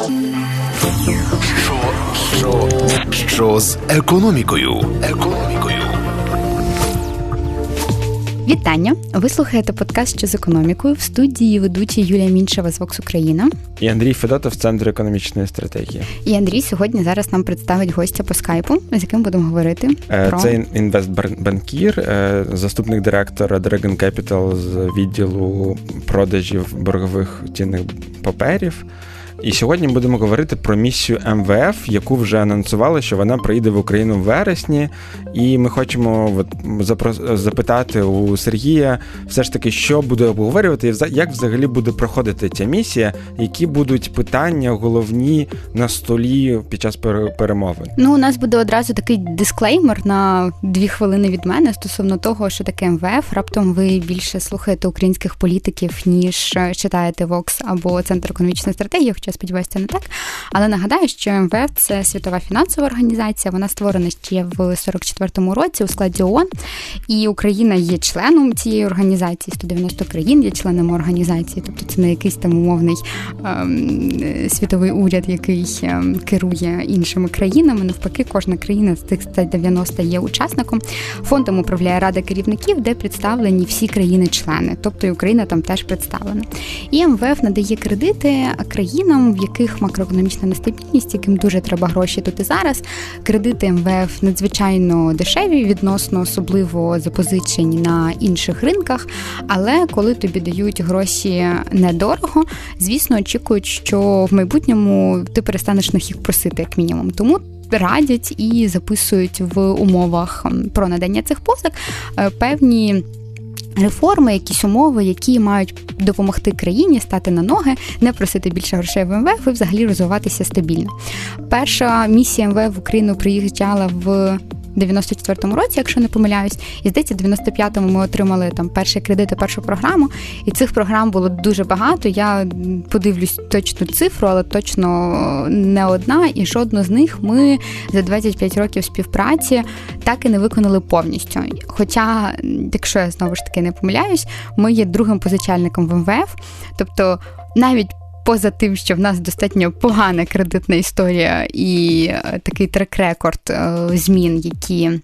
Що, що, що з економікою? Економікою. Вітання! Ви слухаєте подкаст «Що з економікою в студії ведучі Юлія Міншева з Vox Україна і Андрій Федотов, Центр економічної стратегії. І Андрій сьогодні зараз нам представить гостя по скайпу, з яким будемо говорити. Е, про... Це інвестбанкір, е, заступник директора Dragon Capital з відділу продажів боргових цінних паперів. І сьогодні будемо говорити про місію МВФ, яку вже анонсували, що вона приїде в Україну в вересні. І ми хочемо от, запитати у Сергія, все ж таки, що буде обговорювати, і як взагалі буде проходити ця місія, які будуть питання головні на столі під час перемовин. Ну, у нас буде одразу такий дисклеймер на дві хвилини від мене стосовно того, що таке МВФ. Раптом ви більше слухаєте українських політиків, ніж читаєте Vox або Центр економічної стратегії. Хоча сподіваюся, це не так. Але нагадаю, що МВФ це світова фінансова організація. Вона створена ще в 44-му році у складі ООН. І Україна є членом цієї організації. 190 країн є членами організації. Тобто це не якийсь там умовний ем, світовий уряд, який ем, керує іншими країнами. Навпаки, кожна країна з тих 190 є учасником. Фондом управляє рада керівників, де представлені всі країни-члени, тобто і Україна там теж представлена. І МВФ надає кредити країнам країнам, в яких макроекономічна нестабільність, яким дуже треба гроші тут і зараз. Кредити МВФ надзвичайно дешеві, відносно особливо запозичені на інших ринках. Але коли тобі дають гроші недорого, звісно, очікують, що в майбутньому ти перестанеш на їх просити, як мінімум. Тому. Радять і записують в умовах про надання цих позик е, певні реформи, якісь умови, які мають допомогти країні стати на ноги, не просити більше грошей в МВФ і взагалі розвиватися стабільно. Перша місія МВФ в Україну приїжджала в 94-му році, якщо не помиляюсь, і здається, в 95-му ми отримали там перші кредити, першу програму. І цих програм було дуже багато. Я подивлюсь точну цифру, але точно не одна. І жодну з них ми за 25 років співпраці так і не виконали повністю. Хоча, якщо я знову ж таки не помиляюсь, ми є другим позичальником в МВФ, тобто навіть поза тим, що в нас достатньо погана кредитна історія і е, такий трек-рекорд е, змін, які.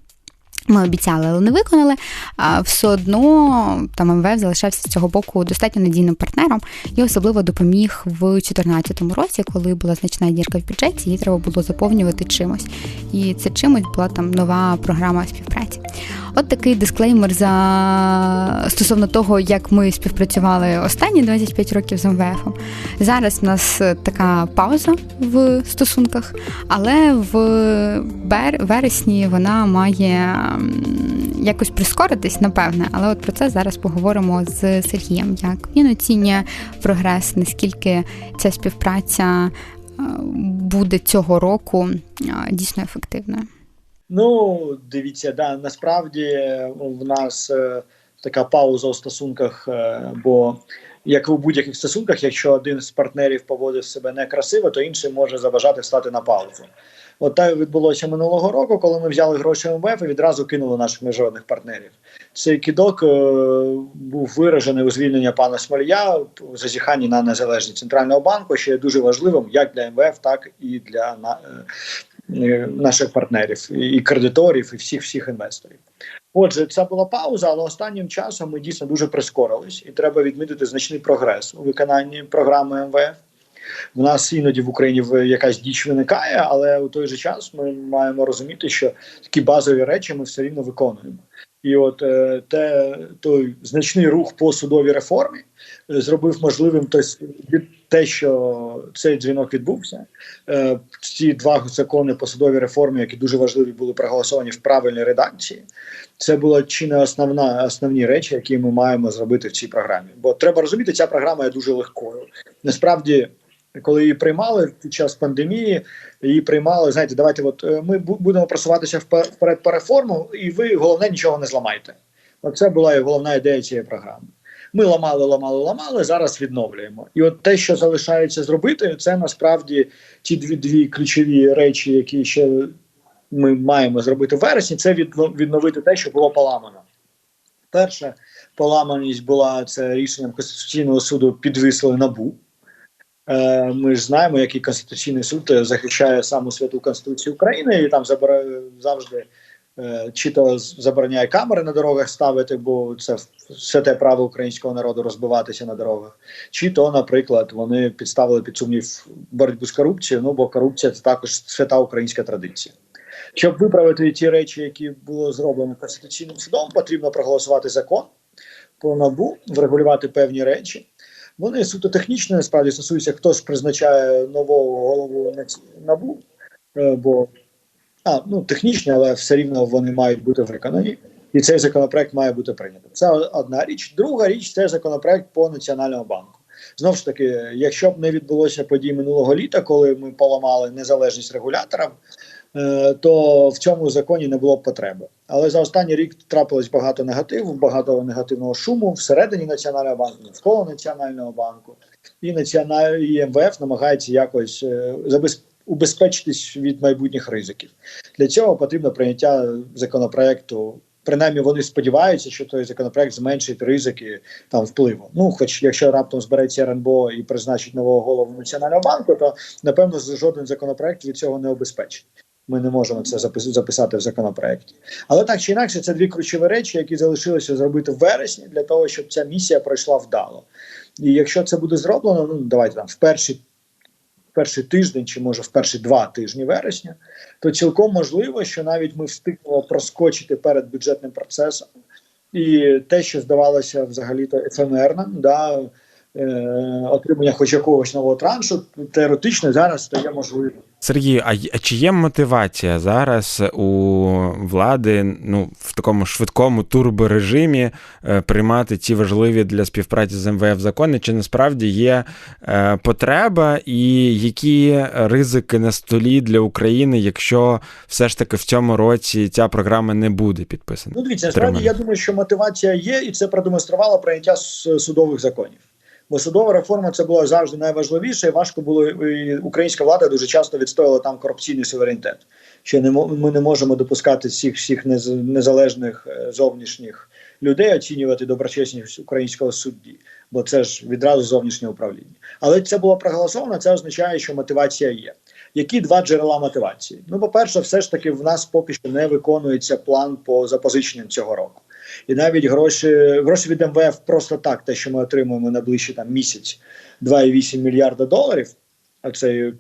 Ми обіцяли, але не виконали. А все одно там МВФ залишався з цього боку достатньо надійним партнером і особливо допоміг в 2014 році, коли була значна дірка в бюджеті, її треба було заповнювати чимось. І це чимось була там нова програма співпраці. От такий дисклеймер за стосовно того, як ми співпрацювали останні 25 років з МВФ. Зараз в нас така пауза в стосунках, але в вересні вона має якось прискоритись, напевне. Але от про це зараз поговоримо з Сергієм. Як він оцінює прогрес, наскільки ця співпраця буде цього року дійсно ефективною. Ну, дивіться, да, насправді в нас е, така пауза у стосунках, е, бо як у будь-яких стосунках, якщо один з партнерів поводив себе некрасиво, то інший може забажати стати на паузу. От так відбулося минулого року, коли ми взяли гроші МВФ і відразу кинули наших міжнародних партнерів. Цей кидок е, був виражений у звільнення пана Смолія у зазіханні на незалежність центрального банку, що є дуже важливим як для МВФ, так і для на, е, наших партнерів, і кредиторів, і всіх всіх інвесторів. Отже, це була пауза, але останнім часом ми дійсно дуже прискорились, і треба відмітити значний прогрес у виконанні програми МВФ. В нас іноді в Україні якась діч виникає, але у той же час ми маємо розуміти, що такі базові речі ми все рівно виконуємо. І от е, те, той значний рух по судовій реформі е, зробив можливим те, що цей дзвінок відбувся. Е, ці два закони по судовій реформі, які дуже важливі, були проголосовані в правильній редакції. Це була чи не основна основні речі, які ми маємо зробити в цій програмі. Бо треба розуміти, ця програма є дуже легкою. Насправді коли її приймали під час пандемії, її приймали. Знаєте, давайте, от е, ми будемо просуватися вперед по реформу, і ви головне нічого не зламайте. Оце була головна ідея цієї програми. Ми ламали, ламали, ламали. Зараз відновлюємо. І от те, що залишається зробити, це насправді ті дві дві ключові речі, які ще ми маємо зробити в вересні. Це відновити те, що було поламано. Перша поламаність була це рішенням Конституційного суду підвисли набу. Е, ми ж знаємо, який Конституційний суд захищає саму святу Конституцію України і там завжди. Е, чи то забороняє камери на дорогах ставити, бо це все те право українського народу розбиватися на дорогах, чи то, наприклад, вони підставили під сумнів боротьбу з корупцією. Ну бо корупція це також свята українська традиція. Щоб виправити ті речі, які було зроблено конституційним судом, потрібно проголосувати закон по набу, врегулювати певні речі. Вони суто технічно насправді стосуються, хто ж призначає нового голову набу, е, бо ну, технічні, але все рівно вони мають бути виконані. І цей законопроект має бути прийнятий. Це одна річ. Друга річ це законопроект по національному банку. Знову ж таки, якщо б не відбулося подій минулого літа, коли ми поламали незалежність регуляторам, е, то в цьому законі не було б потреби. Але за останній рік трапилось багато негативу, багато негативного шуму всередині національного банку, навколо національного банку, і національ... і МВФ намагається якось е, забезпечити убезпечитись від майбутніх ризиків. Для цього потрібно прийняття законопроекту. Принаймні вони сподіваються, що той законопроект зменшить ризики там впливу. Ну, хоч якщо раптом збереться РНБО і призначить нового голову національного банку, то напевно жоден законопроект від цього не обезпечить. Ми не можемо це записати в законопроекті. Але так чи інакше, це дві ключові речі, які залишилося зробити в вересні для того, щоб ця місія пройшла вдало. І якщо це буде зроблено, ну давайте там в перші перший тиждень, чи може в перші два тижні вересня, то цілком можливо, що навіть ми встигнемо проскочити перед бюджетним процесом, і те, що здавалося взагалі то ефемерним, да, отримання хоч якогось нового траншу, теоретично зараз стає можливим. Сергій, а чи є мотивація зараз у влади ну, в такому швидкому турборежимі е, приймати ці важливі для співпраці з МВФ закони? Чи насправді є е, потреба, і які ризики на столі для України, якщо все ж таки в цьому році ця програма не буде підписана? Ну, дивіться, насправді я думаю, що мотивація є, і це продемонструвало прийняття судових законів. Бо судова реформа це було завжди найважливіше. і Важко було і українська влада дуже часто відстояла там корупційний суверенітет. Що не ми не можемо допускати всіх всіх незалежних е, зовнішніх людей, оцінювати доброчесність українського судді, бо це ж відразу зовнішнє управління. Але це було проголосовано. Це означає, що мотивація є. Які два джерела мотивації? Ну, по перше, все ж таки в нас поки що не виконується план по запозиченням цього року і навіть гроші гроші від МВФ просто так, те, що ми отримуємо на ближчий там місяць 2,8 мільярда доларів. А це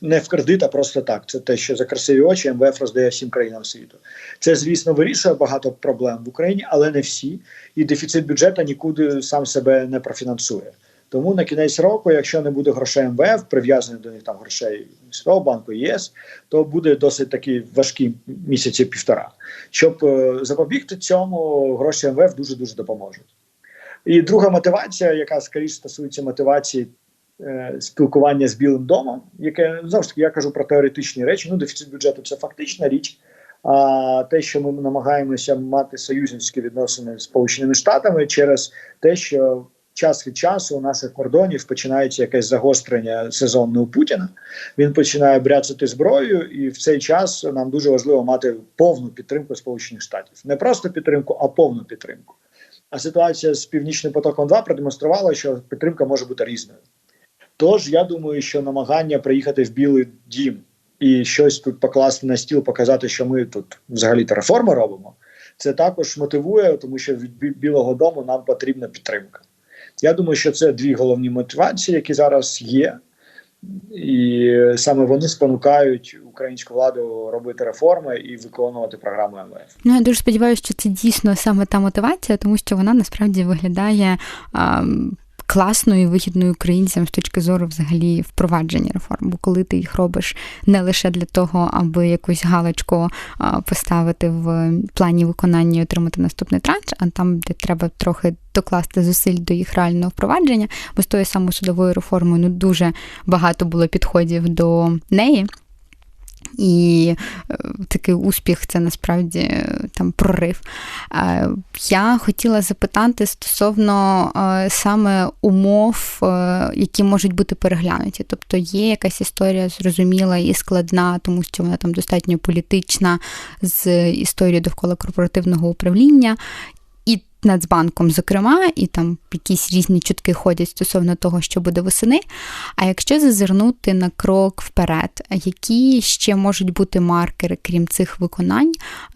не в кредит, а просто так. Це те, що за красиві очі МВФ роздає всім країнам світу. Це, звісно, вирішує багато проблем в Україні, але не всі. І дефіцит бюджету нікуди сам себе не профінансує. Тому на кінець року, якщо не буде грошей МВФ, прив'язаних до них там грошей Світового банку ЄС, то буде досить такі важкі місяці півтора. Щоб е, запобігти цьому, гроші МВФ дуже дуже допоможуть. І друга мотивація, яка скоріше стосується мотивації е, спілкування з Білим домом, яке таки я кажу про теоретичні речі. Ну, дефіцит бюджету це фактична річ. А те, що ми намагаємося мати союзницькі відносини з Сполученими Штатами через те, що час від часу у наших кордонів починається якесь загострення сезонне у Путіна. Він починає бряцати зброю, і в цей час нам дуже важливо мати повну підтримку Сполучених Штатів. Не просто підтримку, а повну підтримку. А ситуація з північним потоком 2 продемонструвала, що підтримка може бути різною. Тож я думаю, що намагання приїхати в Білий Дім і щось тут покласти на стіл, показати, що ми тут взагалі реформи робимо. Це також мотивує, тому що від Білого Дому нам потрібна підтримка. Я думаю, що це дві головні мотивації, які зараз є, і саме вони спонукають українську владу робити реформи і виконувати програму МВФ. Ну я дуже сподіваюся, що це дійсно саме та мотивація, тому що вона насправді виглядає. А класною і вигідною українцям з точки зору взагалі впровадження реформ. Бо коли ти їх робиш не лише для того, аби якусь галочку поставити в плані виконання і отримати наступний транш, а там, де треба трохи докласти зусиль до їх реального впровадження, бо з тою самою судовою реформою ну дуже багато було підходів до неї. І е, такий успіх це насправді е, там прорив. Е, я хотіла запитати стосовно саме умов, які можуть бути переглянуті. Тобто є якась історія зрозуміла і складна, тому що вона там достатньо політична з історією довкола корпоративного управління Нацбанком, зокрема, і там якісь різні чутки ходять стосовно того, що буде восени. А якщо зазирнути на крок вперед, які ще можуть бути маркери, крім цих виконань,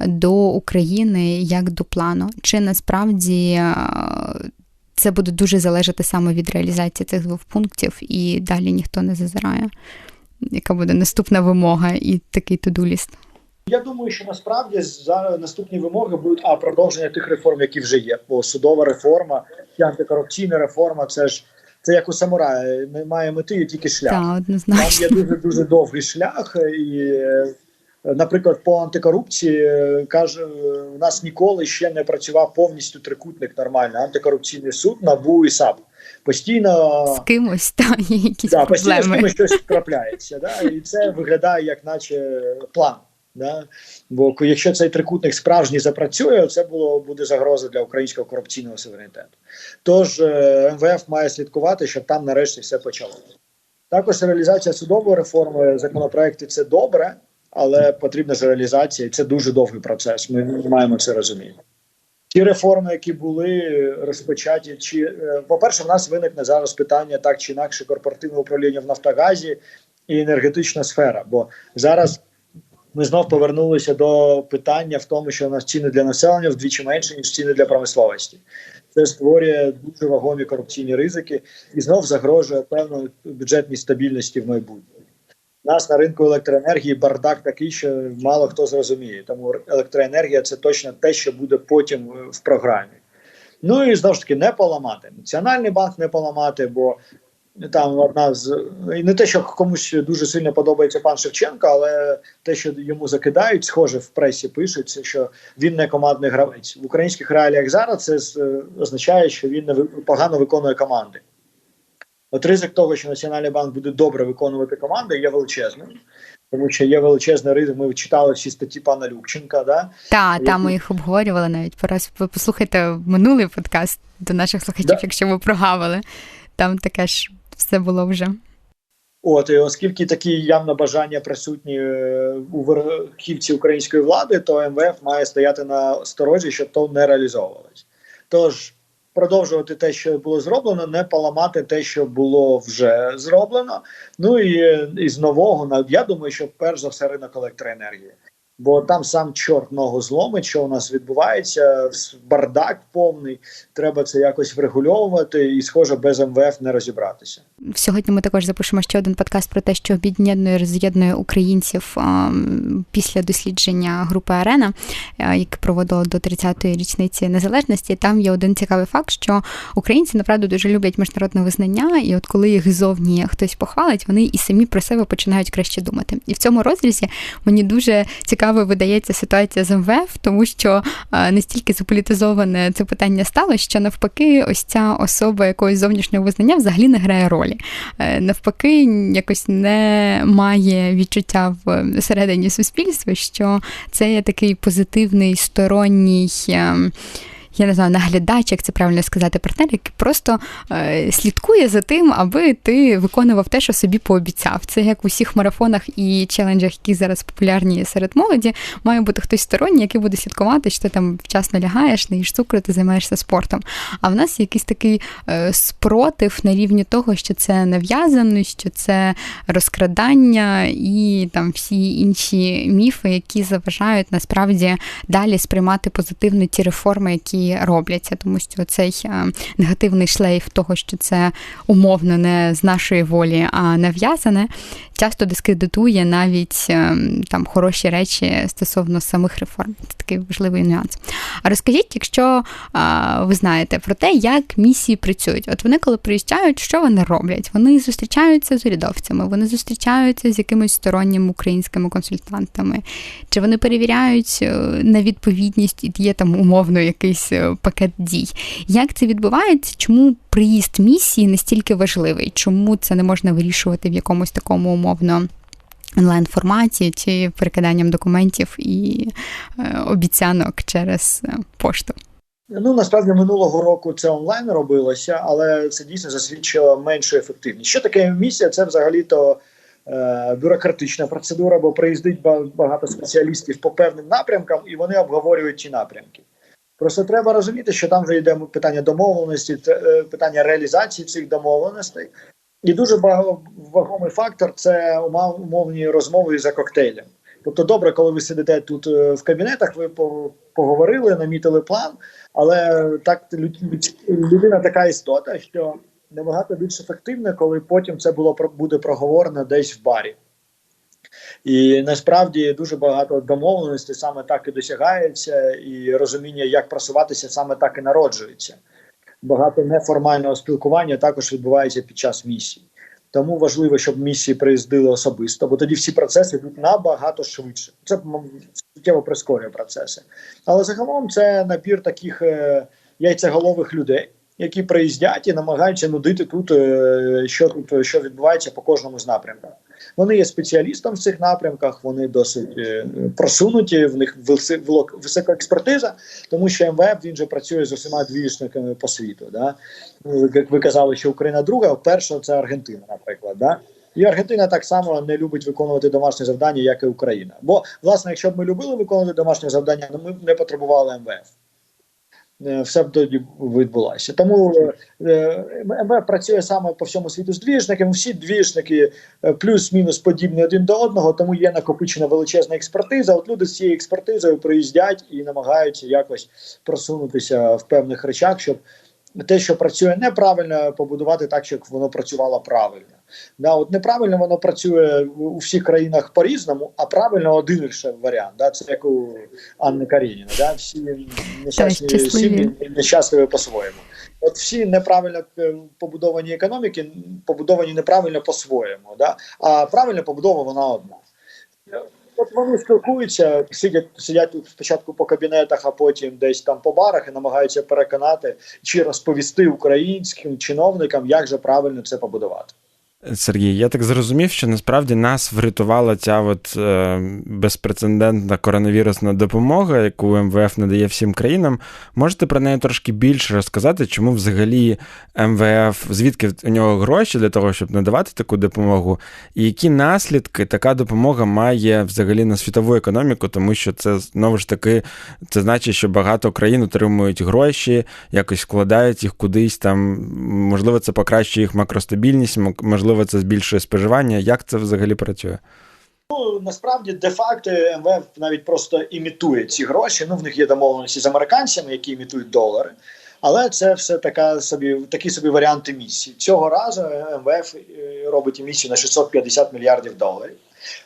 до України як до плану? Чи насправді е, це буде дуже залежати саме від реалізації цих двох пунктів, і далі ніхто не зазирає? Яка буде наступна вимога і такий тудуліст? Я думаю, що насправді за наступні вимоги будуть а продовження тих реформ, які вже є. Бо судова реформа і антикорупційна реформа це ж це як у самурая. Немає мети, є тільки шлях. Так, однозначно. Там є дуже дуже довгий шлях, і, наприклад, по антикорупції каже, у нас ніколи ще не працював повністю трикутник нормально. Антикорупційний суд, НАБУ і САП. Постійно з кимось та є якісь да, проблеми. постійно з кимось щось трапляється. Да? І це виглядає як наче план. Да? Бо якщо цей трикутник справжній запрацює, це було буде загроза для українського корупційного суверенітету. Тож е, МВФ має слідкувати, щоб там нарешті все почалося. Також реалізація судової реформи законопроекти це добре, але потрібна ж реалізація, і це дуже довгий процес. Ми маємо це розуміти. Ті реформи, які були розпочаті, чи е, по-перше, в нас виникне зараз питання так чи інакше корпоративне управління в Нафтогазі і енергетична сфера. Бо зараз ми знов повернулися до питання в тому, що у нас ціни для населення вдвічі менше ніж ціни для промисловості. Це створює дуже вагомі корупційні ризики і знов загрожує певної бюджетній стабільності в майбутньому. У Нас на ринку електроенергії бардак такий, що мало хто зрозуміє. Тому електроенергія це точно те, що буде потім в програмі. Ну і знову ж таки не поламати. Національний банк не поламати, бо там одна з і не те, що комусь дуже сильно подобається пан Шевченко, але те, що йому закидають, схоже в пресі пишеться, що він не командний гравець в українських реаліях. Зараз це означає, що він не погано виконує команди. От ризик того, що Національний банк буде добре виконувати команди, є величезним. Тому що є величезний ризик. Ми читали всі статті пана Любченка. Да? Так, та, ми їх обговорювали навіть. Пораз ви послухайте минулий подкаст до наших слухачів, да. якщо ви прогавили. Там таке ж все було вже. От і оскільки такі явно бажання присутні у верхівці української влади, то МВФ має стояти на сторожі, щоб то не реалізовувалось. Тож продовжувати те, що було зроблено, не поламати те, що було вже зроблено. Ну і, і з нового я думаю, що перш за все ринок електроенергії. Бо там сам чорт ногу зломить, що у нас відбувається, бардак повний. Треба це якось врегульовувати, і схоже, без МВФ не розібратися. Сьогодні ми також запишемо ще один подкаст про те, що об'єднує роз'єднує українців після дослідження групи Арена, яке проводило до 30-ї річниці незалежності. Там є один цікавий факт, що українці направду дуже люблять міжнародне визнання, і от коли їх зовні хтось похвалить, вони і самі про себе починають краще думати. І в цьому розрізі мені дуже цікаво цікавою видається ситуація з МВФ, тому що настільки заполітизоване це питання стало, що навпаки, ось ця особа якогось зовнішнього визнання взагалі не грає ролі. Е, навпаки, якось не має відчуття в середині суспільства, що це є такий позитивний сторонній. Я не знаю, наглядач, як це правильно сказати, партнер, який просто е, слідкує за тим, аби ти виконував те, що собі пообіцяв. Це як в усіх марафонах і челенджах, які зараз популярні серед молоді, має бути хтось сторонній, який буде слідкувати, що ти там вчасно лягаєш, не їш цукру, ти займаєшся спортом. А в нас якийсь такий е, спротив на рівні того, що це нав'язано, що це розкрадання і там всі інші міфи, які заважають насправді далі сприймати позитивно ті реформи, які робляться, тому що цей е, негативний шлейф того, що це умовно не з нашої волі, а нав'язане, часто дискредитує навіть е, там хороші речі стосовно самих реформ. Це такий важливий нюанс. А розкажіть, якщо ви знаєте про те, як місії працюють. От вони, коли приїжджають, що вони роблять? Вони зустрічаються з урядовцями, вони зустрічаються з якимись сторонніми українськими консультантами, чи вони перевіряють е, на відповідність і є там умовно якийсь е, пакет дій. Як це відбувається? Чому приїзд місії настільки важливий? Чому це не можна вирішувати в якомусь такому умовно? онлайн форматі чи перекиданням документів і е, обіцянок через е, пошту. Ну насправді минулого року це онлайн робилося, але це дійсно засвідчило меншу ефективність. Що таке місія? Це взагалі-то е, бюрократична процедура, бо приїздить багато спеціалістів по певним напрямкам, і вони обговорюють ті напрямки. Просто треба розуміти, що там вже йде питання домовленості, е, питання реалізації цих домовленостей. І дуже вагомий фактор це умовні розмови за коктейлем. Тобто, добре, коли ви сидите тут е, в кабінетах, ви поговорили, намітили план, але так людина така істота, що набагато більш ефективне, коли потім це було буде проговорено десь в барі. І насправді дуже багато домовленостей саме так і досягається, і розуміння, як просуватися, саме так і народжується. Багато неформального спілкування також відбувається під час місії. Тому важливо, щоб місії приїздили особисто, бо тоді всі процеси йдуть набагато швидше. Це суттєво прискорює процеси. Але загалом це набір таких е, яйцеголових людей, які приїздять і намагаються нудити тут, е, що тут що відбувається по кожному з напрямках. Вони є спеціалістом в цих напрямках, вони досить е, просунуті, в них висока експертиза, тому що МВФ він же працює з усіма двічниками по світу. Да? Ну, як ви казали, що Україна друга, перша це Аргентина, наприклад. Да? І Аргентина так само не любить виконувати домашні завдання, як і Україна. Бо, власне, якщо б ми любили виконувати домашні завдання, ми б не потребували МВФ. Е, все б тоді відбулося. Тому е, МВФ працює саме по всьому світу з двіжниками. Всі двіжники е, плюс-мінус подібні один до одного, тому є накопичена величезна експертиза. От люди з цією експертизою приїздять і намагаються якось просунутися в певних речах, щоб те, що працює неправильно, побудувати так, щоб воно працювало правильно. Да, от Неправильно воно працює у всіх країнах по-різному, а правильно один лише варіант. Да, Це як у Анни Карініна. Да, Всі нещасні сім'ї нещасливі по-своєму. От всі неправильно е, побудовані економіки, побудовані неправильно по-своєму. Да? А правильно побудова вона одна. От вони спілкуються, сидять сидять спочатку по кабінетах, а потім десь там по барах і намагаються переконати чи розповісти українським чиновникам, як же правильно це побудувати. Сергій, я так зрозумів, що насправді нас врятувала ця от е, безпрецедентна коронавірусна допомога, яку МВФ надає всім країнам. Можете про неї трошки більше розказати, чому взагалі МВФ, звідки у нього гроші для того, щоб надавати таку допомогу, і які наслідки така допомога має взагалі на світову економіку, тому що це знову ж таки це значить, що багато країн отримують гроші, якось вкладають їх кудись там. Можливо, це покращує їх макростабільність, можливо можливо, це збільшує споживання. Як це взагалі працює? Ну насправді де-факто МВФ навіть просто імітує ці гроші. Ну в них є домовленості з американцями, які імітують долари. Але це все така собі такі собі варіанти місії. Цього разу МВФ е, робить емісію на 650 мільярдів доларів.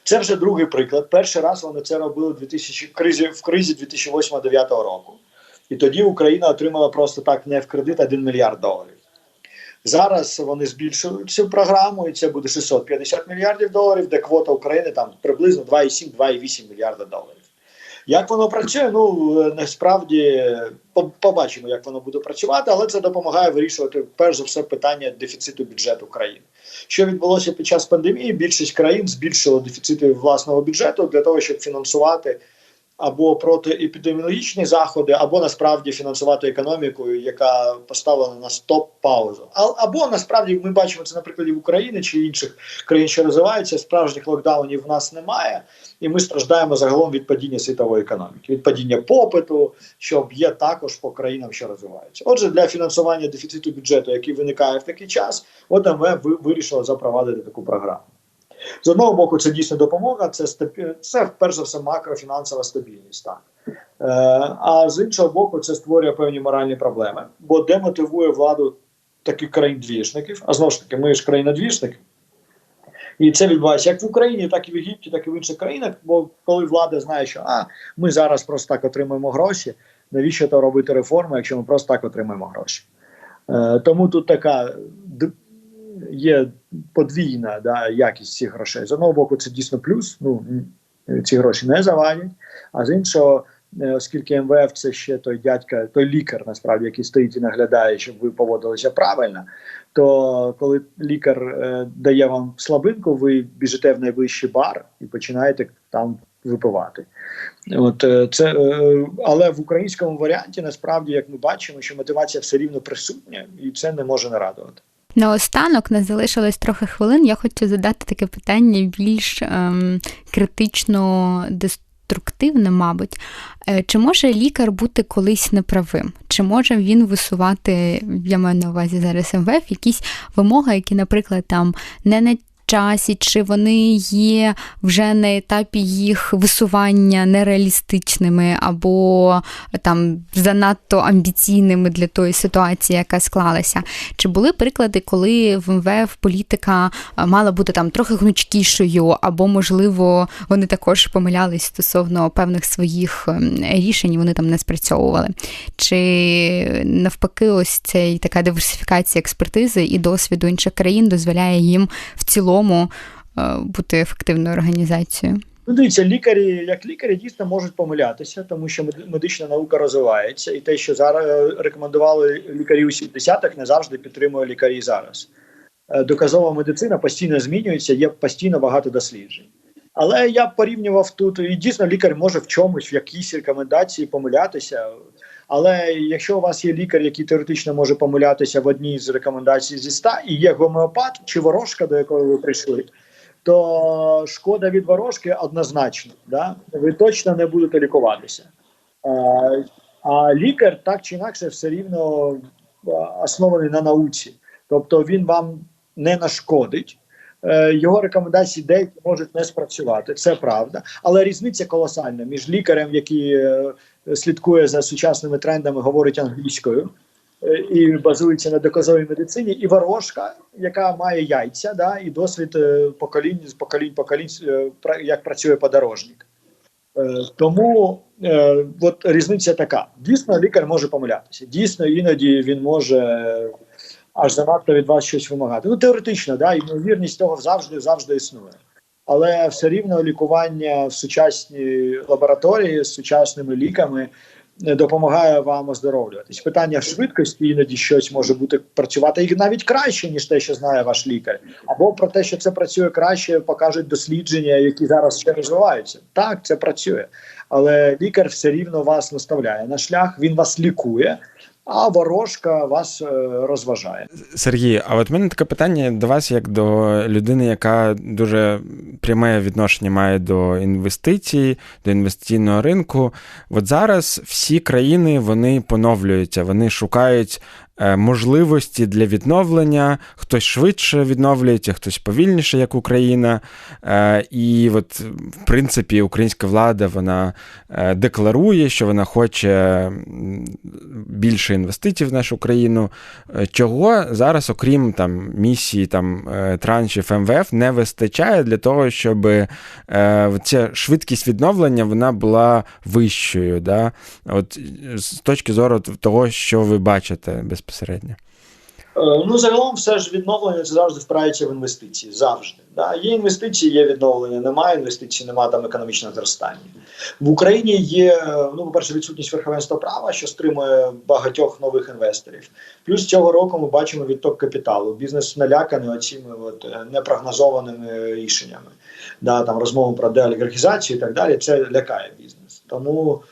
Це вже другий приклад. Перший раз вони це робили в 2000, в кризі в кризі 2008-2009 року. І тоді Україна отримала просто так не в кредит 1 мільярд доларів. Зараз вони збільшують цю програму, і це буде 650 мільярдів доларів, де квота України там приблизно 2,7-2,8 мільярда доларів. Як воно працює? Ну насправді побачимо, як воно буде працювати, але це допомагає вирішувати перш за все питання дефіциту бюджету країни. Що відбулося під час пандемії? Більшість країн збільшила дефіцити власного бюджету для того, щоб фінансувати або протиепідеміологічні заходи, або насправді фінансувати економіку, яка поставлена на стоп паузу. Або насправді ми бачимо це на прикладі України чи інших країн, що розвиваються. Справжніх локдаунів в нас немає, і ми страждаємо загалом від падіння світової економіки, від падіння попиту, що б'є також по країнам, що розвиваються. Отже, для фінансування дефіциту бюджету, який виникає в такий час, от МВФ вирішила запровадити таку програму. З одного боку, це дійсно допомога, це це перш за все макрофінансова стабільність. так. Е, А з іншого боку, це створює певні моральні проблеми, бо демотивує владу таких країн-двішників, а знову ж таки, ми ж країна-двішники. І це відбувається як в Україні, так і в Єгипті, так і в інших країнах. Бо коли влада знає, що а ми зараз просто так отримаємо гроші, навіщо то робити реформи, якщо ми просто так отримаємо гроші? Е, Тому тут така є подвійна да, якість цих грошей. З одного боку, це дійсно плюс. Ну ці гроші не завадять. А з іншого, е, оскільки МВФ це ще той дядька, той лікар, насправді, який стоїть і наглядає, щоб ви поводилися правильно. То коли лікар е, дає вам слабинку, ви біжите в найближчий бар і починаєте там випивати. От е, це, е, Але в українському варіанті насправді, як ми бачимо, що мотивація все рівно присутня, і це не може не радувати. Наостанок не залишилось трохи хвилин. Я хочу задати таке питання більш ем, критично деструктивне, мабуть. Е, чи може лікар бути колись неправим? Чи може він висувати, я маю на увазі зараз МВФ, якісь вимоги, які, наприклад, там не на часі, чи вони є вже на етапі їх висування нереалістичними або там занадто амбіційними для тої ситуації, яка склалася. Чи були приклади, коли в МВФ політика мала бути там трохи гнучкішою, або, можливо, вони також помилялись стосовно певних своїх ем, рішень, вони там не спрацьовували? Чи навпаки, ось цей така диверсифікація експертизи і досвіду інших країн дозволяє їм в цілому цілому е, бути ефективною організацією? Ну, дивіться, лікарі, як лікарі, дійсно можуть помилятися, тому що медична наука розвивається, і те, що зараз е, рекомендували лікарі у 70-х, не завжди підтримує лікарі зараз. Е, доказова медицина постійно змінюється, є постійно багато досліджень. Але я порівнював тут, і дійсно лікар може в чомусь, в якійсь рекомендації помилятися. Але якщо у вас є лікар, який теоретично може помилятися в одній з рекомендацій зі 100, і є гомеопат чи ворожка, до якої ви прийшли, то шкода від ворожки однозначно. Да? Ви точно не будете лікуватися. А, лікар так чи інакше все рівно оснований на науці, тобто він вам не нашкодить. Е, його рекомендації деякі можуть не спрацювати, це правда, але різниця колосальна між лікарем, який е, слідкує за сучасними трендами, говорить англійською е, і базується на доказовій медицині, і ворожка, яка має яйця, да, і досвід поколінь з поколінь поколінь, як працює подорожник. Тому от різниця така: дійсно, лікар може помилятися. Дійсно, іноді він може аж занадто від вас щось вимагати. Ну теоретично, да, ймовірність того завжди завжди існує. Але все рівно лікування в сучасній лабораторії з сучасними ліками е, допомагає вам оздоровлюватись. Питання швидкості іноді щось може бути працювати навіть краще, ніж те, що знає ваш лікар. Або про те, що це працює краще, покажуть дослідження, які зараз ще розвиваються. Так, це працює, але лікар все рівно вас наставляє на шлях. Він вас лікує а ворожка вас е, розважає. Сергій, а от мене таке питання до вас, як до людини, яка дуже пряме відношення має до інвестицій, до інвестиційного ринку. От зараз всі країни вони поновлюються, вони шукають можливості для відновлення, хтось швидше відновлюється, хтось повільніше, як Україна. Е, і от, в принципі, українська влада вона е, декларує, що вона хоче більше інвестицій в нашу країну. Чого зараз, окрім там місії там траншів МВФ, не вистачає для того, щоб ця швидкість відновлення вона була вищою. Да? От З точки зору того, що ви бачите без безпосередньо? Е, ну, загалом, все ж відновлення це завжди впирається в інвестиції. Завжди. Да. Є інвестиції, є відновлення, немає інвестицій, немає там економічного зростання. В Україні є, ну, по-перше, відсутність верховенства права, що стримує багатьох нових інвесторів. Плюс цього року ми бачимо відток капіталу. Бізнес наляканий оціми от, е, непрогнозованими рішеннями. Да, там Розмови про деолігархізацію і так далі. Це лякає бізнес. Тому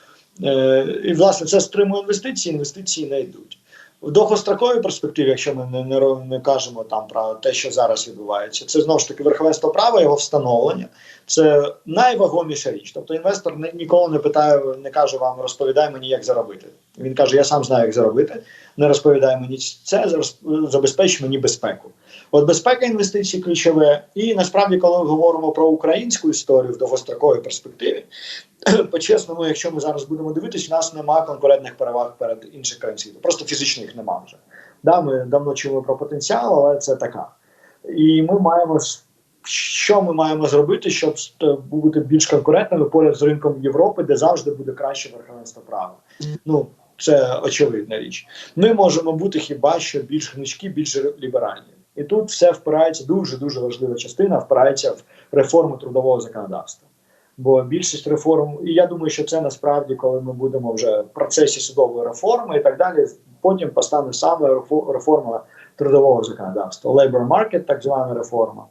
е, і власне це стримує інвестиції, інвестиції не йдуть. В довгостроковій перспективі, якщо ми не, не не, кажемо там про те, що зараз відбувається, це знову ж таки верховенство права, його встановлення. Це найвагоміша річ. Тобто інвестор ніколи не питає, не каже вам, розповідай мені, як заробити. Він каже: Я сам знаю, як заробити. Не розповідай мені це, забезпеч мені безпеку. От безпека інвестицій ключове. І насправді, коли ми говоримо про українську історію в довгостроковій перспективі, по-чесному, якщо ми зараз будемо дивитись, у нас немає конкурентних переваг перед інших країн світу. Просто фізичних немає вже. Да, Ми давно чули про потенціал, але це така. І ми маємо що ми маємо зробити, щоб бути більш конкурентними поряд з ринком Європи, де завжди буде краще верховенство права. Ну це очевидна річ. Ми можемо бути хіба що більш гнучкі, більш ліберальні. І тут все впирається дуже дуже важлива частина, впирається в реформу трудового законодавства. Бо більшість реформ, і я думаю, що це насправді, коли ми будемо вже в процесі судової реформи і так далі, потім постане саме реформа трудового законодавства, labor market, так звана реформа.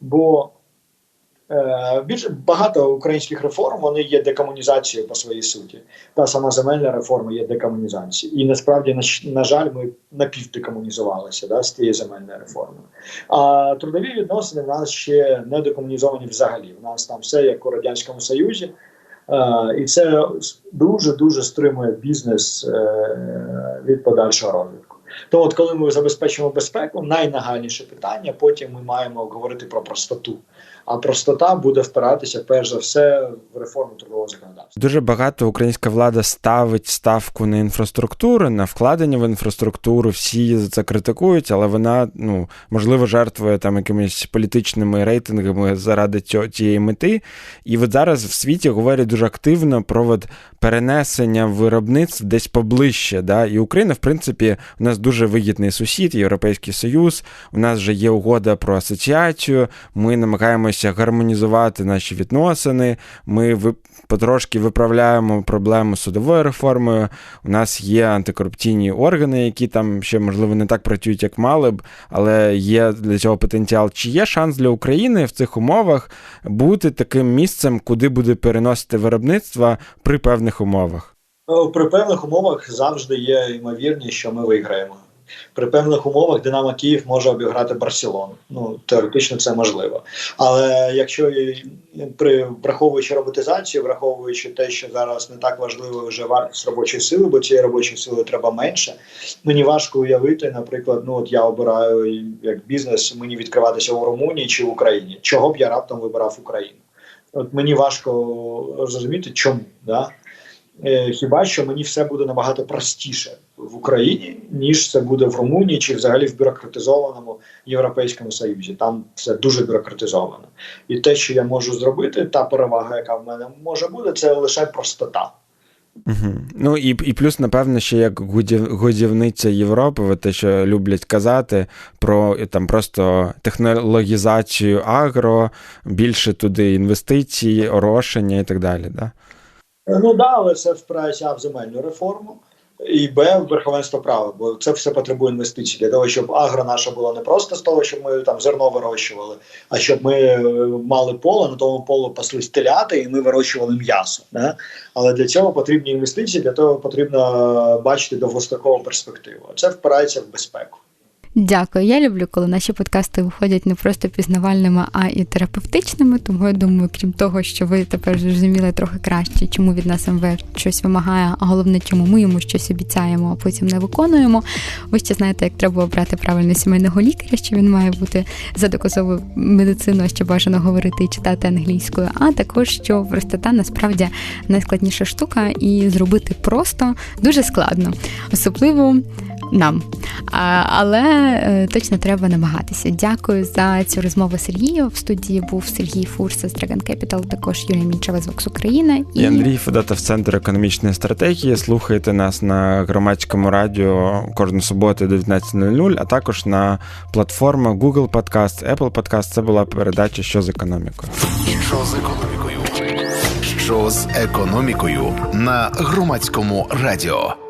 Бо Е, більше багато українських реформ вони є декомунізацією по своїй суті. Та сама земельна реформа є декомунізацією. І насправді, на, на жаль, ми напівдекомунізувалися да, з тієї земельної реформи. А трудові відносини в нас ще не декомунізовані взагалі. У нас там все як у Радянському Союзі. І це дуже дуже стримує бізнес від подальшого розвитку. То, от коли ми забезпечимо безпеку, найнагальніше питання. Потім ми маємо говорити про простоту а простота буде впиратися перш за все в реформу трудового законодавства. Дуже багато українська влада ставить ставку на інфраструктуру, на вкладення в інфраструктуру. Всі за це критикують, але вона ну можливо жертвує там якимись політичними рейтингами заради цієї мети. І от зараз в світі говорять дуже активно про от перенесення виробництв десь поближче. Да? І Україна, в принципі, у нас дуже вигідний сусід, Європейський Союз. У нас вже є угода про асоціацію. Ми намагаємось намагаємося гармонізувати наші відносини. Ми потрошки виправляємо проблему судовою реформою. У нас є антикорупційні органи, які там ще, можливо, не так працюють, як мали б, але є для цього потенціал. Чи є шанс для України в цих умовах бути таким місцем, куди буде переносити виробництво при певних умовах? При певних умовах завжди є ймовірність, що ми виграємо при певних умовах Динамо Київ може обіграти Барселону. Ну теоретично це можливо. Але якщо при враховуючи роботизацію, враховуючи те, що зараз не так важливо вже вартість робочої сили, бо цієї робочої сили треба менше. Мені важко уявити, наприклад, ну от я обираю як бізнес мені відкриватися в Румунії чи в Україні. Чого б я раптом вибирав Україну? От мені важко зрозуміти, чому да. Е, хіба що мені все буде набагато простіше в Україні, ніж це буде в Румунії чи взагалі в бюрократизованому європейському союзі? Там все дуже бюрократизовано, і те, що я можу зробити, та перевага, яка в мене може бути, це лише простота. Угу. Ну і і плюс, напевно, ще як годівниця Європи, те, що люблять казати, про там просто технологізацію агро, більше туди інвестиції, орошення і так далі. Да? Ну да, але це впирається а, в земельну реформу. І Б в верховенство права, бо це все потребує інвестицій для того, щоб агро наша була не просто з того, щоб ми там зерно вирощували, а щоб ми е, мали поле, на тому полу пасли теляти, і ми вирощували м'ясо. Да? Але для цього потрібні інвестиції, для того потрібно бачити довгострокову перспективу. Це впирається в безпеку. Дякую. Я люблю, коли наші подкасти виходять не просто пізнавальними, а і терапевтичними. Тому я думаю, крім того, що ви тепер зрозуміли трохи краще, чому від нас МВФ щось вимагає, а головне, чому ми йому щось обіцяємо, а потім не виконуємо. Ви ще знаєте, як треба обрати правильно сімейного лікаря, що він має бути за доказовою медициною, що бажано говорити і читати англійською, а також що простота насправді найскладніша штука, і зробити просто дуже складно, особливо нам. А, Але е, точно треба намагатися. Дякую за цю розмову Сергію. В студії був Сергій Фурса з Dragon Capital, також Юлія Мінчева з Vox Україна. І, і Андрій Федотов, Центр економічної стратегії. Слухайте нас на громадському радіо кожну суботу 19.00, а також на платформах Google Podcast, Apple Podcast. Це була передача що з економікою. Що з економікою? Що з економікою на громадському радіо.